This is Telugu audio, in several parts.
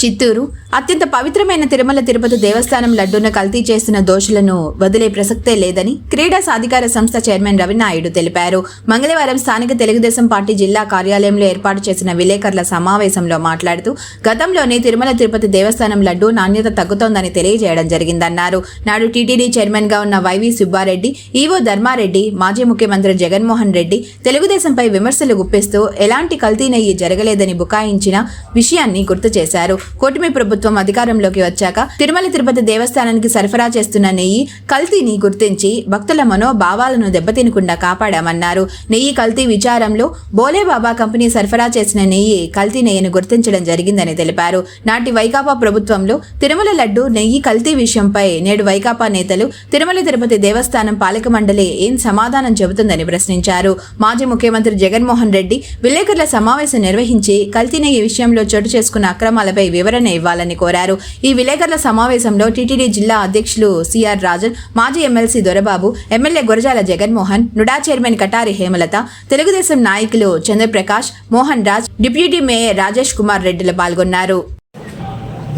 చిత్తూరు. అత్యంత పవిత్రమైన తిరుమల తిరుపతి దేవస్థానం లడ్డూను కల్తీ చేసిన దోషులను వదిలే ప్రసక్తే లేదని క్రీడా సాధికార సంస్థ చైర్మన్ రవినాయుడు తెలిపారు. మంగళవారం స్థానిక తెలుగుదేశం పార్టీ జిల్లా కార్యాలయంలో ఏర్పాటు చేసిన విలేకరుల సమావేశంలో మాట్లాడుతూ గతంలోనే తిరుమల తిరుపతి దేవస్థానం లడ్డూ నాణ్యత తగ్గుతోందని తెలియజేయడం జరిగిందన్నారు. నాడు టీటీడీ చైర్మన్గా ఉన్న వైవి సుబ్బారెడ్డి ఈవో ధర్మారెడ్డి మాజీ ముఖ్యమంత్రి జగన్మోహన్ రెడ్డి తెలుగుదేశంపై విమర్శలు గుప్పిస్తూ ఎలాంటి కల్తీ నెయ్యి జరగలేదని బుకాయించిన విషయాన్ని గుర్తు చేశారు. కూటమి ప్రభుత్వం అధికారంలోకి వచ్చాక తిరుమల తిరుపతి దేవస్థానానికి సరఫరా చేస్తున్న నెయ్యి కల్తీని గుర్తించి భక్తుల మనోభావాలను దెబ్బతినకుండా కాపాడామన్నారు. నెయ్యి కల్తీ విచారంలో బోలేబాబా కంపెనీ సరఫరా చేసిన నెయ్యి కల్తీ నెయ్యిని గుర్తించడం జరిగిందని తెలిపారు. నాటి వైకాపా ప్రభుత్వంలో తిరుమల లడ్డు నెయ్యి కల్తీ విషయంపై నేడు వైకాపా నేతలు తిరుమల తిరుపతి దేవస్థానం పాలక మండలి ఏం సమాధానం చెబుతుందని ప్రశ్నించారు. మాజీ ముఖ్యమంత్రి జగన్మోహన్ రెడ్డి విలేకరుల సమావేశం నిర్వహించి కల్తీ నెయ్యి విషయంలో చోటు చేసుకున్న అక్రమాలపై వివరణ ఇవ్వాలని కోరారు. ఈ విలేకరుల సమావేశంలో టీటీడీ జిల్లా అధ్యక్షులు సిఆర్ రాజన్ మాజీ MLC Dorababu MLA Gurajala Jaganmohan NUDA chairman Katari Hemalatha Telugu Desam నాయకులు చంద్రప్రకాష్ మోహన్ రాజ్ డిప్యూటీ మేయర్ రాజేష్ కుమార్ రెడ్డిలు పాల్గొన్నారు.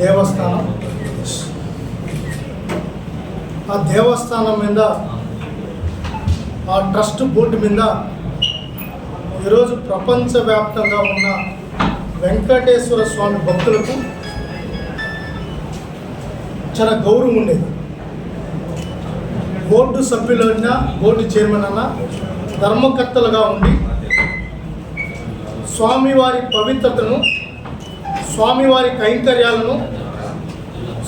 దేవస్థానం. ఆ దేవస్థానం మీద ఆ ట్రస్ట్ బోర్డు మీద ఈరోజు ప్రపంచవ్యాప్తంగా ఉన్న వెంకటేశ్వర స్వామి భక్తులకు చాలా గౌరవం ఉండేది. బోర్డు సభ్యులైనా బోర్డు చైర్మన్ అన్న ధర్మకర్తలుగా ఉండి స్వామివారి పవిత్రతను స్వామివారి కైంకర్యాలను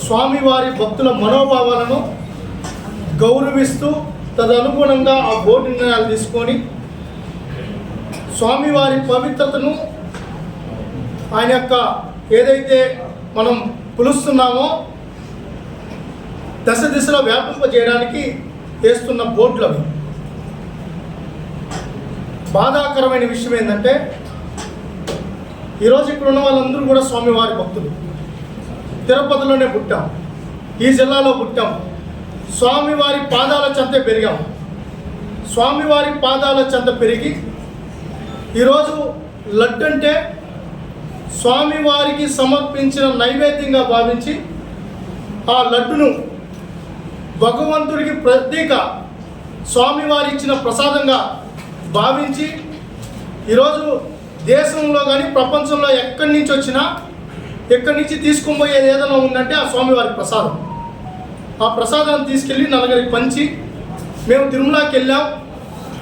స్వామివారి భక్తుల మనోభావాలను గౌరవిస్తూ తదనుగుణంగా ఆ బోర్డు నిర్ణయాలు తీసుకొని స్వామివారి పవిత్రతను ఆయన యొక్క ఏదైతే మనం పిలుస్తున్నామో దశ దిశలో వ్యాపింపజేయడానికి వేస్తున్న బోర్డులు అవి. బాధాకరమైన విషయం ఏంటంటే ఈరోజు ఇక్కడ ఉన్న వాళ్ళందరూ కూడా స్వామివారి భక్తులు. తిరుపతిలోనే పుట్టాం. ఈ జిల్లాలో పుట్టాం. స్వామివారి పాదాల చెంత పెరిగాం. స్వామివారి పాదాల చెంత పెరిగి ఈరోజు లడ్డు అంటే స్వామివారికి సమర్పించిన నైవేద్యంగా భావించి ఆ లడ్డును భగవంతుడికి ప్రత్యేక స్వామివారి ఇచ్చిన ప్రసాదంగా భావించి ఈరోజు దేశంలో కానీ ప్రపంచంలో ఎక్కడి నుంచి వచ్చినా ఎక్కడి నుంచి తీసుకుపోయేది ఏదైనా ఉందంటే ఆ స్వామివారి ప్రసాదం. ఆ ప్రసాదాన్ని తీసుకెళ్ళి నలుగురికి పంచి మేము తిరుమలకి వెళ్ళాం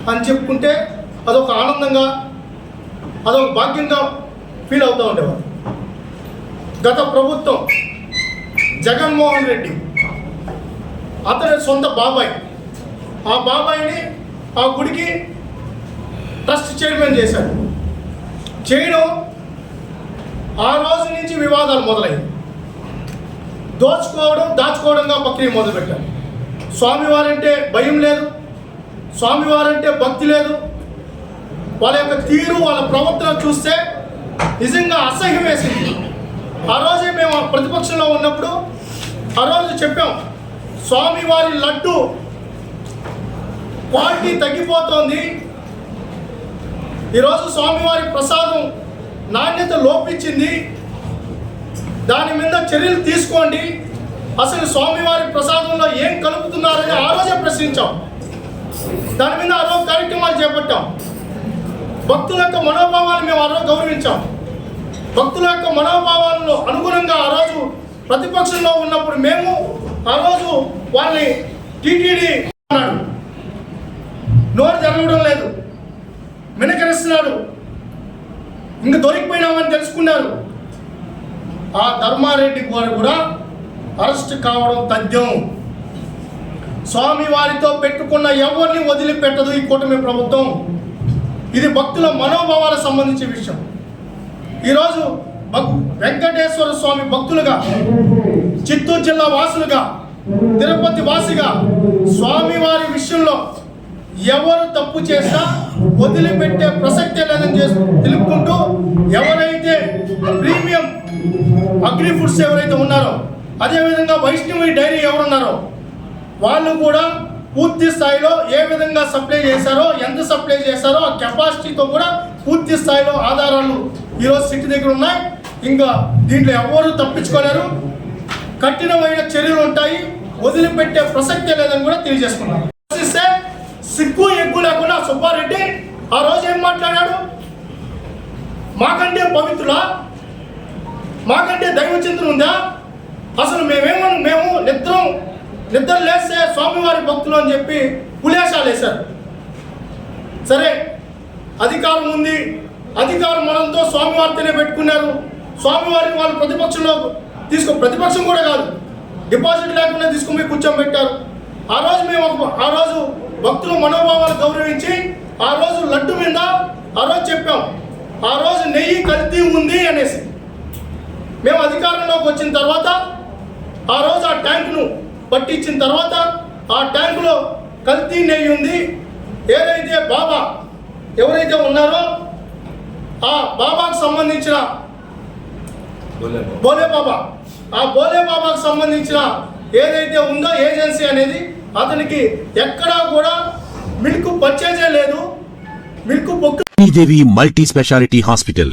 అని చెప్పుకుంటే అదొక ఆనందంగా అదొక భాగ్యంగా ఫీల్ అవుతూ ఉండేవారు. గత ప్రభుత్వం జగన్మోహన్ రెడ్డి అతని సొంత బాబాయ్. ఆ బాబాయిని ఆ గుడికి ట్రస్ట్ చైర్మన్ చేశాడు చేయడం ఆ రోజు నుంచి వివాదాలు మొదలయ్యాయి. దోచుకోవడం దాచుకోవడంగా ప్రక్రియ మొదలుపెట్టారు. స్వామివారంటే భయం లేదు స్వామివారంటే భక్తి లేదు. వాళ్ళ యొక్క తీరు వాళ్ళ ప్రవర్తన చూస్తే నిజంగా అసహ్యం వేసింది. ఆ రోజే మేము ఆ ప్రతిపక్షంలో ఉన్నప్పుడు ఆ రోజు చెప్పాం స్వామివారి లడ్డు క్వాలిటీ తగ్గిపోతోంది. ఈరోజు స్వామివారి ప్రసాదం నాణ్యత లోపించింది. దాని మీద చర్యలు తీసుకోండి. అసలు స్వామివారి ప్రసాదంలో ఏం కలుపుతున్నారని ఆ రోజే ప్రశ్నించాం. దాని మీద ఆ రోజు కార్యక్రమాలు చేపట్టాం. భక్తుల యొక్క మనోభావాలు మేము ఆ రోజు గౌరవించాం. భక్తుల యొక్క మనోభావాలను అనుగుణంగా ఆ రోజు ప్రతిపక్షంలో ఉన్నప్పుడు మేము ఆ రోజు వాళ్ళని టీటీడీ అన్నాడు. నోరు జరగడం లేదు. మినకరిస్తున్నాడు. ఇంక దొరికిపోయినామని తెలుసుకున్నారు. ఆ ధర్మారెడ్డి గారు కూడా అరెస్ట్ కావడం తథ్యం. స్వామి వారితో పెట్టుకున్న ఎవరిని వదిలిపెట్టదు ఈ కూటమి ప్రభుత్వం. ఇది భక్తుల మనోభావాలకు సంబంధించిన విషయం. ఈరోజు భక్ వెంకటేశ్వర స్వామి భక్తులుగా చిత్తూరు జిల్లా వాసులుగా తిరుపతి వాసిగా స్వామివారి విషయంలో ఎవరు తప్పు చేసినా వదిలిపెట్టే ప్రసక్తే లేదని చేసి తెలుపుకుంటూ ఎవరైతే ప్రీమియం అగ్రి ఫుడ్స్ ఎవరైతే ఉన్నారో అదేవిధంగా వైష్ణవి డైరీ ఎవరున్నారో వాళ్ళు కూడా పూర్తి స్థాయిలో ఏ విధంగా సప్లై చేశారో ఎంత సప్లై చేశారో ఆ కెపాసిటీతో కూడా పూర్తి స్థాయిలో ఆధారాలు ఈరోజు సిటీ దగ్గర ఉన్నాయి. ఇంకా దీంట్లో ఎవరు తప్పించుకోలేరు. కఠినమైన చర్యలు ఉంటాయి. వదిలిపెట్టే ప్రసక్తే లేదని కూడా తెలియజేసుకున్నాను సిగ్గు ఎగ్గు లేకుండా సుబ్బారెడ్డి ఆ రోజు ఏం మాట్లాడాడు? మాకంటే పవిత్రుల మాకంటే దైవ ఉందా? అసలు మేమేమో మేము నిద్రం నిద్ర లేస్తే స్వామివారి భక్తులు అని చెప్పి పులేశాలు వేశారు. సరే అధికారం ఉంది. అధికారం మనంతో స్వామివారితోనే పెట్టుకున్నారు. స్వామివారిని వాళ్ళు ప్రతిపక్షంలో తీసుకో ప్రతిపక్షం కూడా కాదు. డిపాజిట్ లేకుండా తీసుకుని పోయి కూర్చోబెట్టారు. ఆ రోజు మేము ఒక- ఆ రోజు భక్తుల మనోభావాలు గౌరవించి ఆ రోజు లడ్డు మీద ఆ రోజు చెప్పాం. ఆ రోజు నెయ్యి కల్తీ ఉంది అనేసి. మేము అధికారంలోకి వచ్చిన తర్వాత ఆ రోజు ఆ ట్యాంక్ను పట్టించిన తర్వాత ఆ ట్యాంకులో కల్తీ నెయ్యి ఉంది. ఏదైతే బాబా ఎవరైతే ఉన్నారో ఆ బాబాకు సంబంధించిన బోలే బాబా. ఆ బోలే బాబాకు సంబంధించిన ఏదైతే ఉందో ఏజెన్సీ అనేది అతనికి ఎక్కడా కూడా మిల్క్ పర్చేజే లేదు. Milk బొక్కు Devi multi speciality hospital.